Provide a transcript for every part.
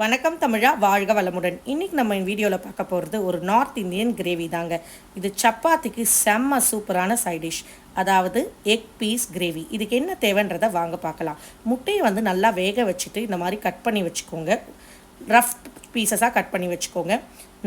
வணக்கம் தமிழா வாழ்க வளமுடன். இன்னைக்கு நம்ம வீடியோவில் பார்க்க போகிறது ஒரு நார்த் இந்தியன் கிரேவி தாங்க. இது சப்பாத்திக்கு செம்ம சூப்பரான சைடிஷ் அதாவது எக் பீஸ் கிரேவி இதுக்கு என்ன தேவைன்றதை வாங்க பார்க்கலாம். முட்டையை வந்து நல்லா வேக வச்சுட்டு இந்த மாதிரி கட் பண்ணி வச்சுக்கோங்க. ரஃப் பீசஸாக கட் பண்ணி வச்சுக்கோங்க.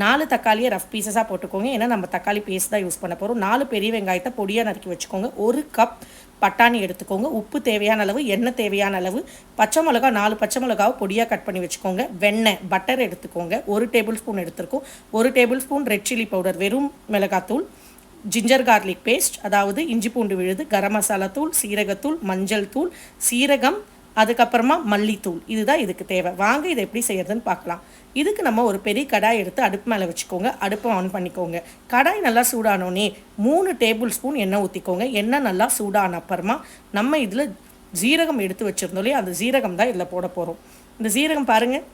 நாலு தக்காளியை ரஃப் பீசஸாக போட்டுக்கோங்க. ஏன்னா நம்ம தக்காளி பேஸ்ட் தான் யூஸ் பண்ண போகிறோம் நாலு பெரிய வெங்காயத்தை பொடியாக நறுக்கி வச்சுக்கோங்க. ஒரு கப் பட்டாணி எடுத்துக்கோங்க. உப்பு தேவையான அளவு எண்ணெய் தேவையான அளவு பச்சை மிளகா நாலு பச்சை மிளகாவை பொடியாக கட் பண்ணி வச்சுக்கோங்க. வெண்ணெய் பட்டர் எடுத்துக்கோங்க. ஒரு டேபிள் ஸ்பூன் எடுத்துருக்கோம். ஒரு table spoon red chilli powder வெறும் மிளகாத்தூள் ஜிஞ்சர் கார்லிக் பேஸ்ட் அதாவது இஞ்சி பூண்டு விழுது கரம் மசாலா தூள் சீரகத்தூள் மஞ்சள் தூள் சீரகம் அதுக்கப்புறமா மல்லித்தூள். இதுதான் இதுக்கு தேவை. வாங்க இதை எப்படி செய்யறதுன்னு பார்க்கலாம். இதுக்கு நம்ம ஒரு பெரிய கடாய் எடுத்து அடுப்பு மேலே வச்சுக்கோங்க. அடுப்பை ஆன் பண்ணிக்கோங்க. கடாய் நல்லா சூடானோன்னே மூணு டேபிள் ஸ்பூன் எண்ணெய் ஊற்றிக்கோங்க எண்ணெய் நல்லா சூடான அப்புறமா நம்ம இதில் ஜீரகம் எடுத்து வச்சுருந்தோம் இல்லையா? அந்த ஜீரகம் தான் இதில் போட போகிறோம் இந்த ஜீரகம் பாருங்கள்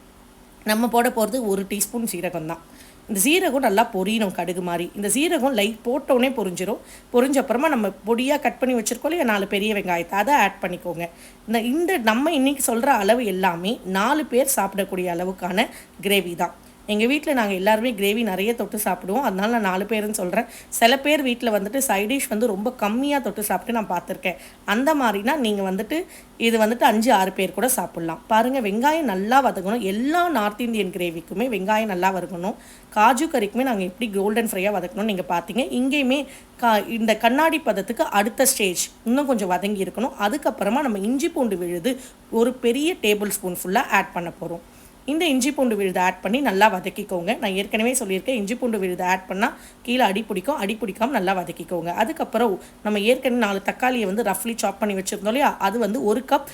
நம்ம போட போகிறது ஒரு டீஸ்பூன் சீரகம் தான் இந்த சீரகம் நல்லா பொரியணும் கடுகு மாதிரி. இந்த சீரகம் லைட் போட்டோடனே பொரிஞ்சிடும் பொரிஞ்ச அப்புறமா நம்ம பொடியாக கட் பண்ணி வச்சுருக்கோம் இல்லையா? நாலு பெரிய வெங்காயத்தை. அதை ஆட் பண்ணிக்கோங்க. இந்த இந்த நம்ம இன்றைக்கி சொல்கிற அளவு எல்லாமே நாலு பேர் சாப்பிடக்கூடிய அளவுக்கான கிரேவி தான். எங்கள் வீட்டில் நாங்கள் எல்லாருமே கிரேவி நிறைய தொட்டு சாப்பிடுவோம். அதனால நான் நாலு பேருன்னு சொல்கிறேன் சில பேர் வீட்டில் வந்துட்டு சைடிஷ் வந்து ரொம்ப கம்மியாக தொட்டு சாப்பிட்டு நான் பார்த்துருக்கேன். அந்த மாதிரினா நீங்கள் வந்துட்டு இது வந்துட்டு அஞ்சு ஆறு பேர் கூட சாப்பிட்லாம். பாருங்கள் வெங்காயம் நல்லா வதக்கணும் எல்லா நார்த் இந்தியன் கிரேவிக்குமே வெங்காயம் நல்லா வதக்கணும் காஜு கறிக்குமே நாங்கள் எப்படி கோல்டன் ஃப்ரையாக வதக்கணும்னு நீங்கள் பார்த்தீங்க. இங்கேயுமே கா இந்த கண்ணாடி பதத்துக்கு அடுத்த ஸ்டேஜ் இன்னும் கொஞ்சம் வதங்கி இருக்கணும். அதுக்கப்புறமா நம்ம இஞ்சி பூண்டு விழுது ஒரு பெரிய டேபிள் ஸ்பூன் ஃபுல்லாக ஆட் பண்ண போகிறோம் இந்த இஞ்சி பூண்டு விழுதை ஆட் பண்ணி நல்லா வதக்கிக்கோங்க. நான் ஏற்கனவே சொல்லியிருக்கேன் இஞ்சி பூண்டு விழுதை ஆட் பண்ணால் கீழே அடி பிடிக்கும். அடி பிடிக்காமல் நல்லா வதக்கிக்கோங்க. அதுக்கப்புறம் நம்ம ஏற்கனவே நாலு தக்காளியை வந்து ரஃப்லி சாப் பண்ணி வச்சுருந்தோம் இல்லையா? அது வந்து ஒரு கப்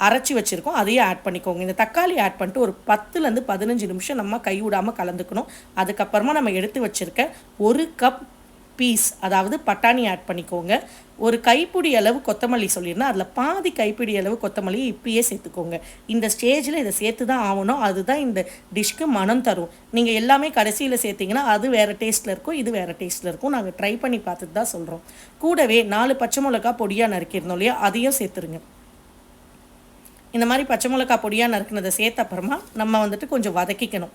அரைச்சி வச்சுருக்கோம். அதையே ஆட் பண்ணிக்கோங்க. இந்த தக்காளி ஆட் பண்ணிட்டு ஒரு பத்துலேருந்து பதினஞ்சு நிமிஷம் நம்ம கை விடாமல் கலந்துக்கணும். அதுக்கப்புறமா நம்ம எடுத்து வச்சுருக்க ஒரு கப் பீஸ் அதாவது பட்டாணி ஆட் பண்ணிக்கோங்க. ஒரு கைப்பிடி அளவு கொத்தமல்லி சொல்லியிருந்தேன். அதில் பாதி கைப்பிடி அளவு கொத்தமல்லி இப்பயே சேர்த்துக்கோங்க. இந்த ஸ்டேஜில் இதை சேர்த்து தான் ஆகணும். அதுதான் இந்த டிஷ்க்கு மனம் தரும். நீங்கள் எல்லாமே கடைசியில் சேர்த்திங்கன்னா அது வேறு டேஸ்ட்டில் இருக்கும் இது வேறு டேஸ்ட்டில் இருக்கும். நாங்கள் ட்ரை பண்ணி பார்த்துட்டு தான் சொல்கிறோம் கூடவே நாலு பச்சை மிளகா பொடியாக நறுக்கியிருந்தோம் இல்லையா? அதையும் சேர்த்துருங்க. இந்த மாதிரி பச்சை மிளகா பொடியாக நறுக்குனதை சேர்த்த அப்புறமா நம்ம வந்துட்டு கொஞ்சம் வதக்கிக்கணும்.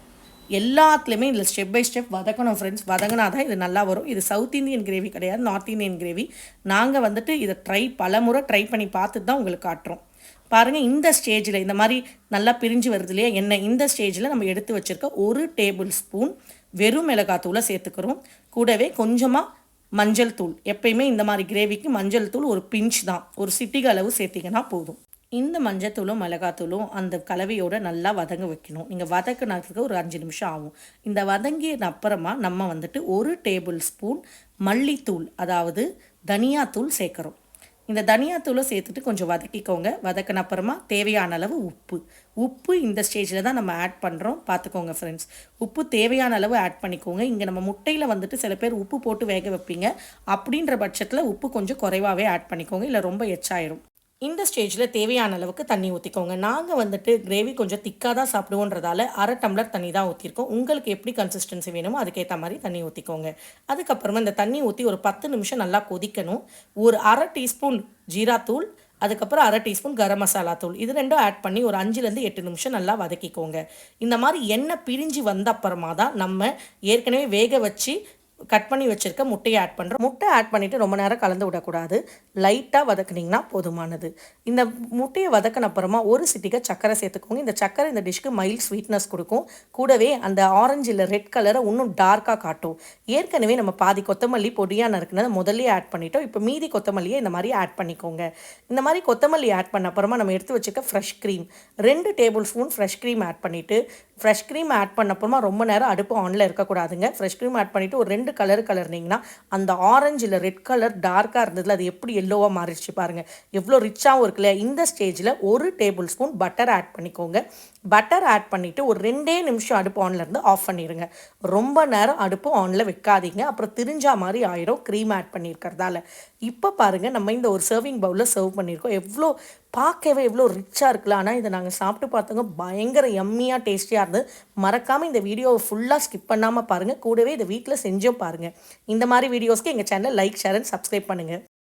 எல்லாத்துலேயுமே இதில் ஸ்டெப் பை ஸ்டெப் வதக்கணும் ஃப்ரெண்ட்ஸ் வதங்கினா தான் இது நல்லா வரும். இது சவுத் இந்தியன் கிரேவி கிடையாது நார்த் இந்தியன் கிரேவி நாங்கள் வந்துட்டு இதை ட்ரை பல முறை ட்ரை பண்ணி பார்த்துட்டு தான் உங்களுக்கு காட்டுறோம். பாருங்கள் இந்த ஸ்டேஜில் இந்த மாதிரி நல்லா பிரிஞ்சு வருது இல்லையா? எண்ணெய் இந்த ஸ்டேஜில் நம்ம எடுத்து வச்சுருக்க ஒரு டேபிள் ஸ்பூன் வெறும் மிளகாத்தூளை சேர்த்துக்கிறோம். கூடவே கொஞ்சமாக மஞ்சள் தூள். எப்பயுமே இந்த மாதிரி கிரேவிக்கு மஞ்சள் தூள் ஒரு பிஞ்ச் தான். ஒரு சிட்டிக அளவு சேர்த்திங்கன்னா போதும். இந்த மஞ்சத்தூளும் மிளகாத்தூளும் அந்த கலவையோடு நல்லா வதங்க வைக்கணும். நீங்கள் வதக்கினதுக்கு ஒரு அஞ்சு நிமிஷம் ஆகும். இந்த வதங்கிய அப்புறமா நம்ம வந்துட்டு ஒரு டேபிள் ஸ்பூன் மல்லித்தூள் அதாவது தனியாத்தூள் சேர்க்குறோம். இந்த தனியாத்தூளை சேர்த்துட்டு கொஞ்சம் வதக்கிக்கோங்க. வதக்கின அப்புறமா தேவையான அளவு உப்பு. உப்பு இந்த ஸ்டேஜில் தான் நம்ம ஆட் பண்ணுறோம் பார்த்துக்கோங்க ஃப்ரெண்ட்ஸ் உப்பு தேவையான அளவு ஆட் பண்ணிக்கோங்க. இங்கே நம்ம முட்டையில் வந்துட்டு சில பேர் உப்பு போட்டு வேக வைப்பீங்க. அப்படின்ற பட்சத்தில் உப்பு கொஞ்சம் குறைவாகவே ஆட் பண்ணிக்கோங்க. இல்லை ரொம்ப எச்சாயிரும். இந்த ஸ்டேஜில் தேவையான அளவுக்கு தண்ணி ஊற்றிக்கோங்க நாங்கள் வந்துட்டு கிரேவி கொஞ்சம் திக்காக தான் சாப்பிடுவோன்றதால அரை டம்ளர் தண்ணி தான் ஊற்றிருக்கோம் உங்களுக்கு எப்படி கன்சிஸ்டன்சி வேணுமோ அதுக்கேற்ற மாதிரி தண்ணி ஊற்றிக்கோங்க அதுக்கப்புறமா இந்த தண்ணி ஊற்றி ஒரு பத்து நிமிஷம் நல்லா கொதிக்கணும். ஒரு அரை டீஸ்பூன் ஜீராத்தூள் அதுக்கப்புறம் அரை டீஸ்பூன் கரம் மசாலா தூள். இது ரெண்டும் ஆட் பண்ணி ஒரு அஞ்சுலேருந்து எட்டு நிமிஷம் நல்லா வதக்கிக்கோங்க. இந்த மாதிரி எண்ணெய் பிரிஞ்சு வந்த அப்புறமா தான் நம்ம ஏற்கனவே வேக வச்சு கட் பண்ணி வச்சுருக்க முட்டையை ஆட் பண்ணுறோம் முட்டை ஆட் பண்ணிவிட்டு ரொம்ப நேரம் கலந்து விடக்கூடாது. லைட்டாக வதக்குனிங்கன்னா போதுமானது. இந்த முட்டையை வதக்கின அப்புறமா ஒரு சிட்டிக்கு சக்கரை சேர்த்துக்கோங்க. இந்த சக்கரை இந்த டிஷ்க்கு மைல்ட் ஸ்வீட்னஸ் கொடுக்கும். கூடவே அந்த ஆரஞ்சு இல்லை ரெட் கலரை இன்னும் டார்க்காக காட்டும். ஏற்கனவே நம்ம பாதி கொத்தமல்லி பொடியாக நறுக்குனதை முதல்ல ஆட் பண்ணிட்டோம். இப்போ மீதி கொத்தமல்லியை இந்த மாதிரி ஆட் பண்ணிக்கோங்க. இந்த மாதிரி கொத்தமல்லி ஆட் பண்ண அப்புறமா நம்ம எடுத்து வச்சுக்க ஃப்ரெஷ் க்ரீம் ரெண்டு table spoon fresh cream add பண்ணிவிட்டு ஃப்ரெஷ் க்ரீம் ஆட் பண்ண ரொம்ப நேரம் அடுப்பு ஆனில் இருக்கக்கூடாதுங்க. ஃப்ரெஷ் க்ரீம் ஆட் பண்ணிவிட்டு ஒரு ரெண்டு கலர் கலர்னிங்கன்னா அந்த ஆரஞ்சு இல்லை ரெட் கலர் டார்க்காக இருந்ததில் அது எப்படி எல்லோவாக மாறிடுச்சு பாருங்கள் எவ்வளோ ரிச்சாகவும் இருக்குல்ல இந்த ஸ்டேஜில் ஒரு டேபிள் ஸ்பூன் பட்டர் ஆட் பண்ணிக்கோங்க. பட்டர் ஆட் பண்ணிவிட்டு ஒரு ரெண்டே நிமிஷம் அடுப்பு ஆனில் இருந்து ஆஃப் பண்ணிடுங்க ரொம்ப நேரம் அடுப்பு ஆனில் வைக்காதீங்க. அப்புறம் திரிஞ்சா மாதிரி ஆயிரும் க்ரீம் ஆட் பண்ணியிருக்கிறதால இப்போ பாருங்கள் நம்ம இந்த ஒரு சர்விங் பவுலில் சர்வ் பண்ணியிருக்கோம் எவ்வளோ பார்க்கவே எவ்வளோ ரிச்சாக இருக்குல்ல. ஆனால் இதை நாங்கள் சாப்பிட்டு பார்த்தோங்க பயங்கர எம்மியாக டேஸ்டியாக இருந்தது. மறக்காமல் இந்த வீடியோவை ஃபுல்லாக ஸ்கிப் பண்ணாமல் பாருங்கள் கூடவே இதை வீட்டில் செஞ்சும் பாருங்கள் இந்த மாதிரி வீடியோஸ்க்கு எங்கள் channel like share and subscribe பண்ணுங்கள்